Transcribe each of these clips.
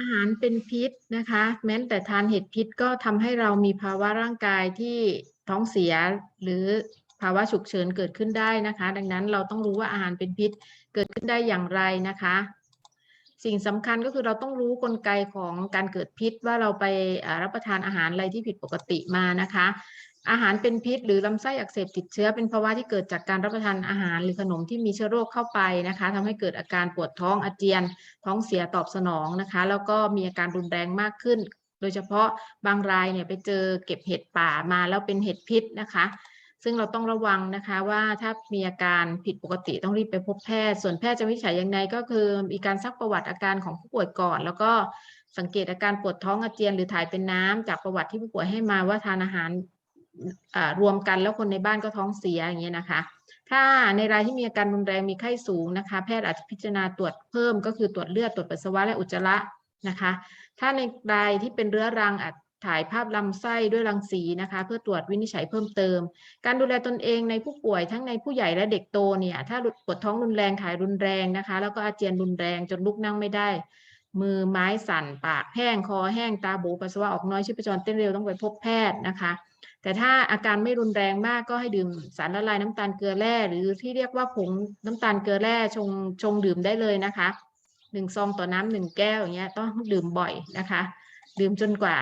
อาหารเป็นพิษนะคะ แม้แต่ทานเห็ดพิษก็ทำให้เรามีภาวะร่างกายที่ท้องเสียหรือภาวะฉุกเฉินเกิดขึ้นได้นะคะ ดังนั้นเราต้องรู้ว่าอาหารเป็นพิษเกิดขึ้นได้อย่างไรนะคะ สิ่งสำคัญก็คือเราต้องรู้กลไกของการเกิดพิษว่าเราไปรับประทานอาหารอะไรที่ผิดปกติมานะคะ อาหารเป็นพิษ หรือลำไส้อักเสบติดเชื้อ เป็นภาวะที่เกิดจากการรับประทานอาหารหรือขนมที่มีเชื้อโรคเข้าไปนะคะทำให้เกิดอาการปวดท้องอาเจียน ท้องเสียตอบสนองนะคะ แล้วก็มีอาการรุนแรงมากขึ้น โดยเฉพาะบางรายเนี่ยไปเจอเก็บเห็ดป่ามาแล้วเป็นเห็ดพิษนะคะ ซึ่งเราต้องระวังนะคะว่าถ้ามีอาการผิดปกติต้องรีบไปพบแพทย์ ส่วนแพทย์จะวิจัยยังไงก็คือ มีการซักประวัติอาการของผู้ป่วยก่อน แล้วก็สังเกตอาการปวดท้องอาเจียนหรือถ่ายเป็นน้ำจากประวัติที่ผู้ป่วยให้มาว่าทานอาหารรวมกันแล้วคนในบ้านก็ท้องเสียอย่างเงี้ยนะคะ ถ้าในรายที่มีอาการรุนแรงมีไข้สูงนะคะ แพทย์อาจจะพิจารณาตรวจเพิ่มก็คือตรวจเลือดตรวจปัสสาวะและอุจจาระนะคะ ถ้าในรายที่เป็นเรื้อรังอาจ ถ่ายภาพลำไส้ด้วยรังสีนะคะ เพื่อตรวจวินิจฉัยเพิ่มเติม การดูแลตนเองในผู้ป่วยทั้งในผู้ใหญ่และเด็กโตเนี่ย ถ้าปวดท้องรุนแรงถ่ายรุนแรงนะคะ แล้วก็อาเจียนรุนแรงจนลุกนั่งไม่ได้ มือไม้สั่น ปากแห้งคอแห้งตาโบปัสสาวะออกน้อยชีพจรเต้นเร็วต้องไปพบแพทย์นะคะ แต่ถ้าอาการไม่รุนแรงมากก็ให้ดื่มสารละลายน้ำตาลเกลือแร่ หรือที่เรียกว่าผงน้ำตาลเกลือแร่ชงชงดื่มได้เลยนะคะหนึ่งซองต่อน้ำหนึ่งแก้วอย่างเงี้ยต้องดื่มบ่อยนะคะ ดื่มจนกว่า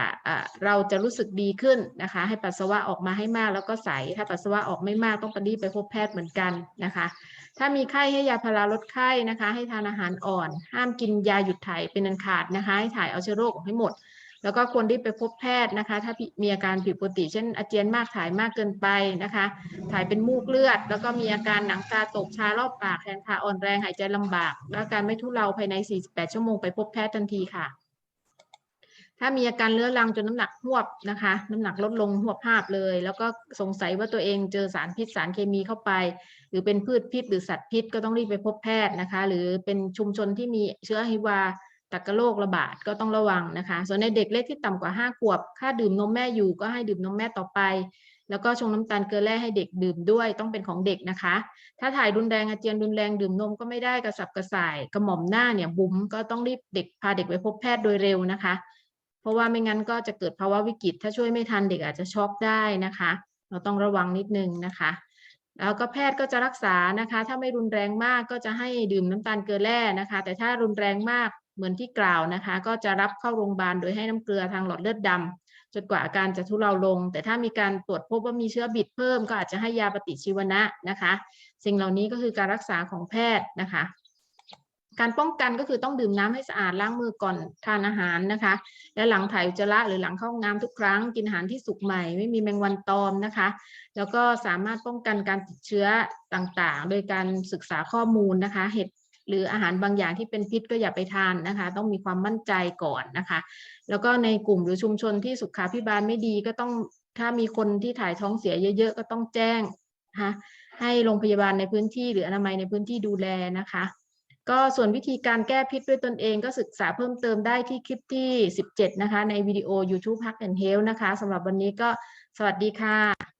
เราจะรู้สึกดีขึ้นนะคะ ให้ปัสสาวะออกมาให้มากแล้วก็ใส ถ้าปัสสาวะออกไม่มากต้องไปรีบไปพบแพทย์เหมือนกันนะคะ ถ้ามีไข้ให้ยาพาราลดไข้นะคะ ให้ทานอาหารอ่อน ห้ามกินยาหยุดถ่ายเป็นอันขาดนะคะ ให้ถ่ายเอาเชื้อโรคออกให้หมด แล้วก็ควรรีบไปพบแพทย์นะคะ ถ้ามีอาการผิดปกติ เช่นอาเจียนมากถ่ายมากเกินไปนะคะ ถ่ายเป็นมูกเลือด แล้วก็มีอาการหนังตาตกชารอบปากแขนขาอ่อนแรงหายใจลำบากและอาการไม่ทุเลาภายใน 48 ชั่วโมงไปพบแพทย์ทันทีค่ะ ถ้ามีอาการเรื้อรังจนน้ำหนักหวบนะคะ น้ำหนักลดลงหวบภาพเลย แล้วก็สงสัยว่าตัวเองเจอสารพิษสารเคมีเข้าไป หรือเป็นพืชพิษหรือสัตว์พิษก็ต้องรีบไปพบแพทย์นะคะ หรือเป็นชุมชนที่มีเชื้อฮิวาตักโรคระบาดก็ต้องระวังนะคะ ส่วนในเด็กเล็กที่ต่ำกว่า 5 ขวบ ค่าดื่มนมแม่อยู่ก็ให้ดื่มนมแม่ต่อไป แล้วก็ชงน้ำตาลเกลือแร่ให้เด็กดื่มด้วยต้องเป็นของเด็กนะคะ ถ้าถ่ายรุนแรงอาเจียนรุนแรงดื่มนมก็ไม่ได้กระสับกระส่าย กระหม่อมหน้าเนี่ยบุ๋มก็ต้องรีบเด็กพาเด็กไปพบแพทย์โดยเร็วนะคะ ราะว่าไม่งั้นก็จะเกิดภาวะวิกฤต ถ้าช่วยไม่ทันเด็กอาจจะช็อกได้นะคะ เราต้องระวังนิดนึงนะคะ แล้วก็แพทย์ก็จะรักษานะคะ ถ้าไม่รุนแรงมากก็จะให้ดื่มน้ำตาลเกลือแร่นะคะ แต่ถ้ารุนแรงมากเหมือนที่กล่าวนะคะ ก็จะรับเข้าโรงพยาบาลโดยให้น้ำเกลือทางหลอดเลือดดำจนกว่าอาการจะทุเลาลง แต่ถ้ามีการตรวจพบว่ามีเชื้อบิดเพิ่ม ก็อาจจะให้ยาปฏิชีวนะนะคะ สิ่งเหล่านี้ก็คือการรักษาของแพทย์นะคะ การป้องกันก็คือต้องดื่มน้ำให้สะอาดล้างมือก่อนทานอาหารนะคะ และหลังถ่ายอุจจาระหรือหลังเข้าห้องน้ำทุกครั้งกินอาหารที่สุกใหม่ไม่มีแมงวันตอมนะคะ แล้วก็สามารถป้องกันการติดเชื้อต่างๆ โดยการศึกษาข้อมูลนะคะเห็ดหรืออาหารบางอย่างที่เป็นพิษก็อย่าไปทานนะคะ ต้องมีความมั่นใจก่อนนะคะ แล้วก็ในกลุ่มหรือชุมชนที่สุขาพิบาลไม่ดีก็ต้องถ้ามีคนที่ถ่ายท้องเสียเยอะ ๆ ก็ต้องแจ้งนะคะให้โรงพยาบาลในพื้นที่หรืออนามัยในพื้นที่ดูแลนะคะ ก็ส่วนวิธีการแก้พิษด้วยตนเองก็ศึกษาเพิ่มเติมได้ที่คลิปที่ 17 นะคะ ในวิดีโอ YouTube Hack and Health นะคะสำหรับวันนี้ก็สวัสดีค่ะ